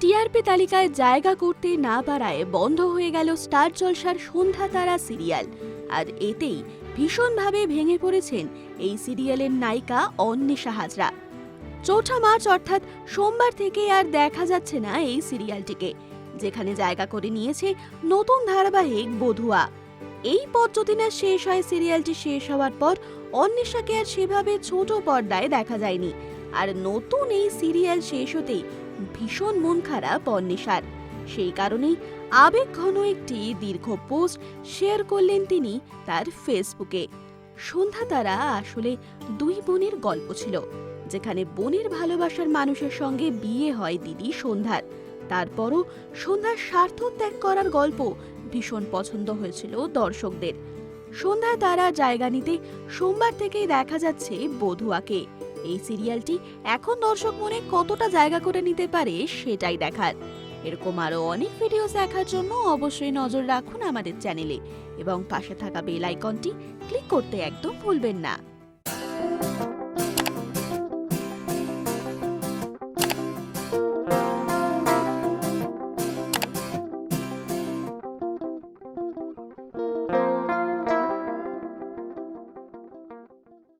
TRP তালিকায় জায়গা করতে না পারায় বন্ধ হয়ে গেল স্টার জলসার সন্ধ্যা তারা সিরিয়াল। আর এতেই ভীষণভাবে ভেঙে পড়েছেন এই সিরিয়ালের নায়িকা অন্বেষা হাজরা। চৌঠা মার্চ অর্থাৎ সোমবার থেকে আর দেখা যাচ্ছে না এই সিরিয়ালটিকে, যেখানে জায়গা করে নিয়েছে নতুন ধারাবাহিক বধুয়া। এই পথ যদি না শেষ হয়, সিরিয়ালটি শেষ হওয়ার পর অন্বেষাকে আর সেভাবে ছোট পর্দায় দেখা যায়নি। আর নতুন এই সিরিয়াল শেষ হতেই ভীষণ মন খারাপ অন্বেষার। সেই কারণেই আবেগ ঘন একটি দীর্ঘ পোস্ট শেয়ার করলেন তিনি তার ফেসবুকে। সন্ধ্যা তারা আসলে দুই বোনের গল্প ছিল, যেখানে বোনের ভালোবাসার মানুষের সঙ্গে বিয়ে হয় দিদি সন্ধ্যার। তারপরও সন্ধ্যার স্বার্থ ত্যাগ করার গল্প ভীষণ পছন্দ হয়েছিল দর্শকদের। সন্ধ্যা তারা জায়গা নিতে সোমবার থেকেই দেখা যাচ্ছে বধুয়াকে। এই সিরিয়ালটি এখন দর্শক মনে কতটা জায়গা করে নিতে পারে সেটাই দেখার। এরকম আরও অনেক ভিডিও দেখার জন্য অবশ্যই নজর রাখুন আমাদের চ্যানেলে এবং পাশে থাকা বেল আইকনটি ক্লিক করতে একদম ভুলবেন না।